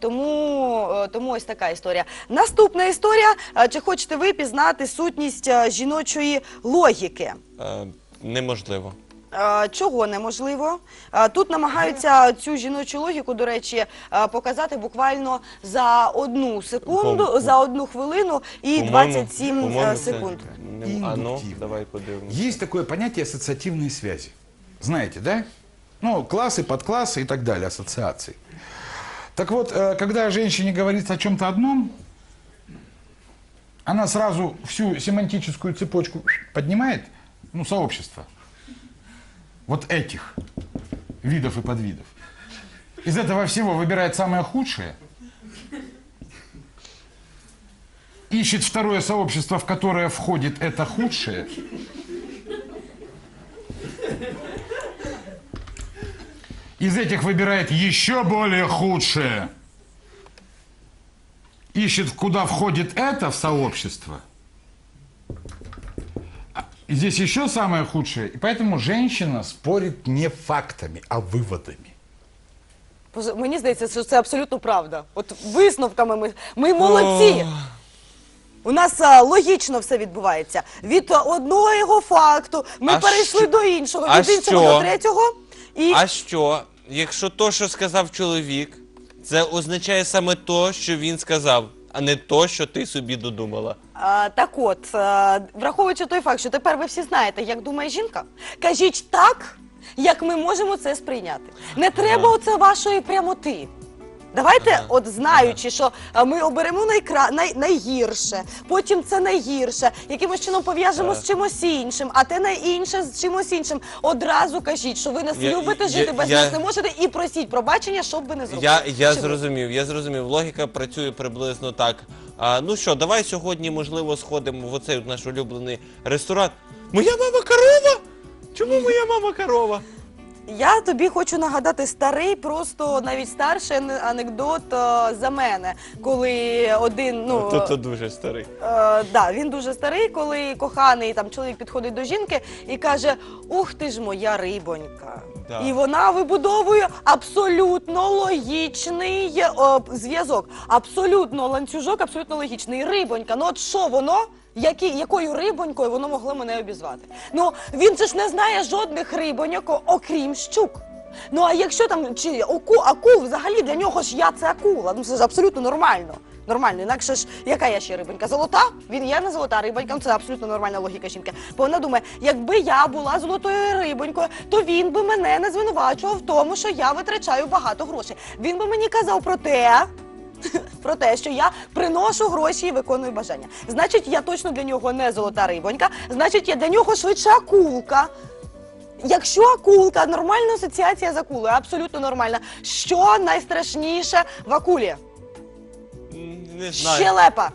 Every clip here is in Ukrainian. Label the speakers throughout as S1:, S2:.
S1: Тому, е, тому ось така історія. Наступна історія. Е, Чи хочете ви пізнати сутність е, жіночої логіки?
S2: Е, неможливо.
S1: Е, Чого неможливо? Е, Тут намагаються цю жіночу логіку, до речі, е, показати буквально за одну секунду,
S2: По-
S1: за одну хвилину і
S2: По-моєму-
S1: 27 е,
S2: по-моєму, це
S1: секунд.
S2: не- А ну,
S3: Индуктивно.
S2: давай подивимося.
S3: Есть такое понятие ассоциативные связи. Знаете, да? Ну, классы, подклассы и так далее, ассоциации. Так вот, э, когда женщине говорится о чем-то одном, она сразу всю семантическую цепочку поднимает, ну, сообщество. Вот этих видов и подвидов. Из этого всего выбирает самое худшее, ищет второе сообщество, в которое входит это худшее, Из этих выбирает еще более худшее. Ищет, куда входит это в сообщество. А и Здесь еще самое худшее. И поэтому женщина спорит не фактами, а выводами.
S1: Поз- Мені здається, що це абсолютно правда. От висновками ми, ми молодці. У нас а, логічно все відбувається. Від а, одного його факту ми
S2: А
S1: перейшли
S2: що-
S1: до іншого,
S2: а
S1: від іншого
S2: що?
S1: до третього. І
S2: А що, якщо то, що сказав чоловік, це означає саме то, що він сказав, а не то, що ти собі додумала.
S1: а, так от, а, враховуючи той факт, що тепер ви всі знаєте, як думає жінка, кажіть так, як ми можемо це сприйняти. Не треба оце вашої прямоти. Давайте, от знаючи, що ми оберемо найкра... най... найгірше, потім це найгірше, якимось чином пов'яжемо з чимось іншим, а те найінше з чимось іншим. Одразу кажіть, що ви нас
S2: Я-
S1: любите,
S2: я-
S1: жити без
S2: я-
S1: нас не можете, і просіть пробачення, щоб ви не зробили.
S2: Я, я зрозумів, я зрозумів. Логіка працює приблизно так. А, ну що, давай сьогодні, можливо, сходимо в оцей наш улюблений ресторан. Моя мама корова? Чому моя мама корова?
S1: Я тобі хочу нагадати старий, просто навіть старший ане- анекдот е, за мене, коли один ну
S2: Тут то дуже старий.
S1: Е, да, він дуже старий, коли коханий там чоловік підходить до жінки і каже: Ух ти ж моя рибонька.
S2: Да.
S1: І вона вибудовує абсолютно логічний е, о, зв'язок, абсолютно ланцюжок, абсолютно логічний. Рибонька. Ну от що воно? Які, якою рибонькою воно могло мене обізвати? Ну він же ж не знає жодних рибоньок, окрім щук. Ну а якщо там чи оку, акул, взагалі для нього ж я це акула. Ну це ж абсолютно нормально. Нормально, інакше ж яка я ще рибонька? Золота? Він я не золота рибонька, ну, це абсолютно нормальна логіка жінки. Бо вона думає, якби я була золотою рибонькою, то він би мене не звинувачував в тому, що я витрачаю багато грошей. Він би мені казав про те. Про те, що я приношу гроші і виконую бажання. Значить, я точно для нього не золота рибонька, значить, я для нього швидше акулка. Якщо акулка, нормальна асоціація з акулою, абсолютно нормальна. Що найстрашніше в акулі?
S2: Не знаю.
S1: Щелепа.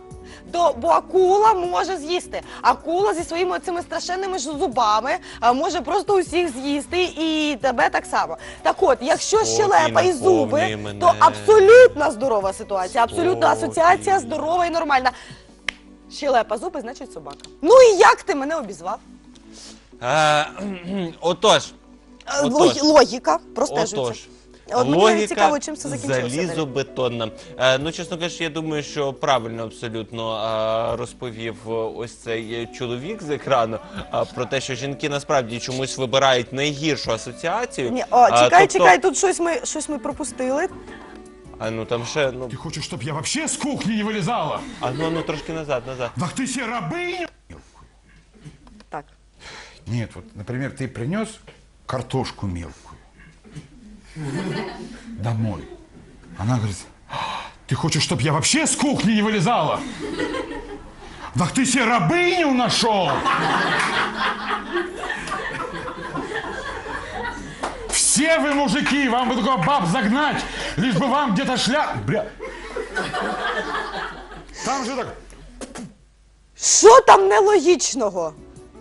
S1: То, бо акула може з'їсти. Акула зі своїми цими страшенними ж зубами а, може просто усіх з'їсти і тебе так само. Так от, якщо
S2: Спокій
S1: щелепа і зуби,
S2: наповнює мене.
S1: то абсолютно здорова ситуація, абсолютно
S2: Спокій.
S1: асоціація здорова і нормальна. Щелепа, зуби, значить собака. Ну і як ти мене обізвав?
S2: Е, отож,
S1: Е,
S2: Отож.
S1: логі- Логіка, простежується.
S2: Отож,
S1: От мені
S2: логіка
S1: цікаво, чим це закінчилося.
S2: залізобетонна. Е, ну, чесно кажучи, я думаю, що правильно абсолютно е, розповів е, ось цей е, чоловік з екрану е, про те, що жінки насправді чомусь вибирають найгіршу асоціацію.
S1: Ні, о,
S2: Е,
S1: чекай,
S2: тобто-
S1: чекай, тут щось ми, щось ми пропустили.
S2: А ну там ще, ну,
S3: Ты хочешь, чтобы я вообще с кухни не вылезала?
S2: а ну, ну трошки назад, назад.
S3: Ах ты себе рабыня!
S1: Так.
S3: Нет, вот, например, ты принес картошку мелкую Домой. Она говорит, «А, ты хочешь, чтобы я вообще с кухни не вылезала? Да ты себе рабыню нашел! Все вы мужики, вам бы только баб загнать, лишь бы вам где-то шля... Бля... Там же так...
S1: Що там нелогічного?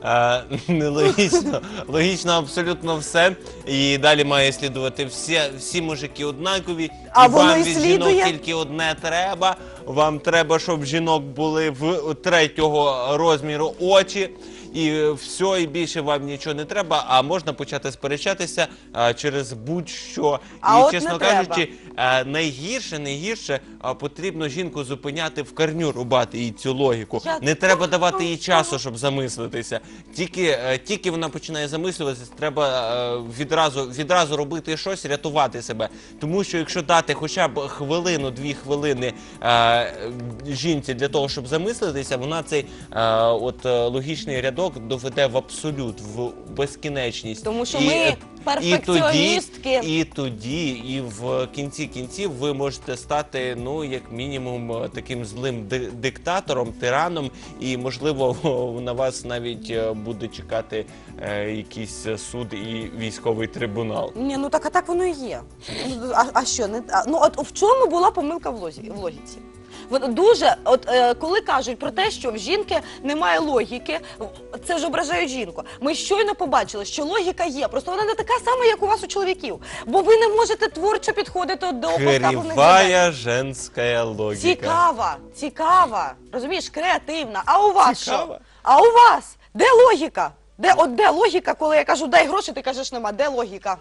S2: Е, нелогічно. Логічно абсолютно все. І далі має слідувати всі, всі мужики однакові.
S1: А
S2: і
S1: воно
S2: вам
S1: і
S2: від
S1: слідує?
S2: жінок тільки одне треба. Вам треба, щоб жінок були в третього розміру очі. І все, і більше вам нічого не треба. А можна почати сперечатися е, через будь-що.
S1: А
S2: і
S1: от
S2: чесно
S1: не
S2: кажучи, е, найгірше, найгірше е, потрібно жінку зупиняти в корню, рубати їй цю логіку.
S1: Я
S2: Не треба давати їй часу, щоб замислитися. Тільки, тільки вона починає замислюватися, треба відразу, відразу робити щось, рятувати себе. Тому що якщо дати хоча б хвилину, дві хвилини жінці для того, щоб замислитися, вона цей от логічний рядок доведе в абсолют, в безкінечність.
S1: Тому що
S2: І,
S1: ми
S2: е,
S1: перфекціоністки.
S2: І тоді, і тоді, і в кінці кінців ви можете стати, ну як мінімум, е, таким злим диктатором, тираном, і можливо на вас навіть е, буде чекати якийсь суд і військовий трибунал.
S1: Ні, ну так а так воно і є. А, а що? Не, а, ну от в чому була помилка в, лозі, в логіці? Дуже, от е, коли кажуть про те, що в жінки немає логіки, це ж ображають жінку. Ми щойно побачили, що логіка є, просто вона не така сама, як у вас у чоловіків. Бо ви не можете творчо підходити до поставлених.
S2: Кривая женська логіка.
S1: Цікава, цікава, розумієш, креативна. А у вас
S2: Цікава.
S1: що? А у вас де логіка? Де от де логіка, коли я кажу дай гроші, ти кажеш нема. Де логіка?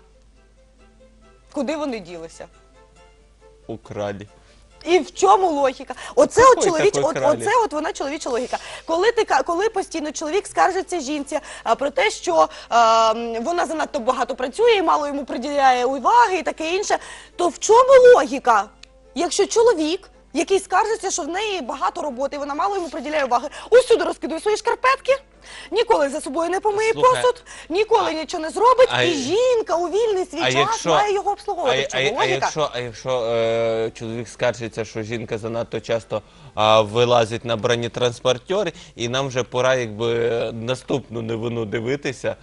S1: Куди вони ділися?
S2: Украді.
S1: І в чому логіка? Оце от чоловіч, от, оце от вона чоловіча логіка. Коли ти коли постійно чоловік скаржиться жінці а, про те, що а, вона занадто багато працює і мало йому приділяє уваги і таке інше, то в чому логіка? Якщо чоловік, який скаржиться, що в неї багато роботи, і вона мало йому приділяє уваги, усюди розкидує свої шкарпетки. Ніколи за собою не помиє
S2: Слухай,
S1: посуд, ніколи нічого не зробить,
S2: а-
S1: і жінка у вільний свій
S2: А
S1: час
S2: якщо-
S1: має його
S2: А,
S1: обслуговувати.
S2: А,
S1: чому
S2: а
S1: логіка?
S2: якщо, а якщо е, чоловік скаржиться, що жінка занадто часто а, вилазить на бронетранспортер, і нам вже пора якби наступну новину дивитися.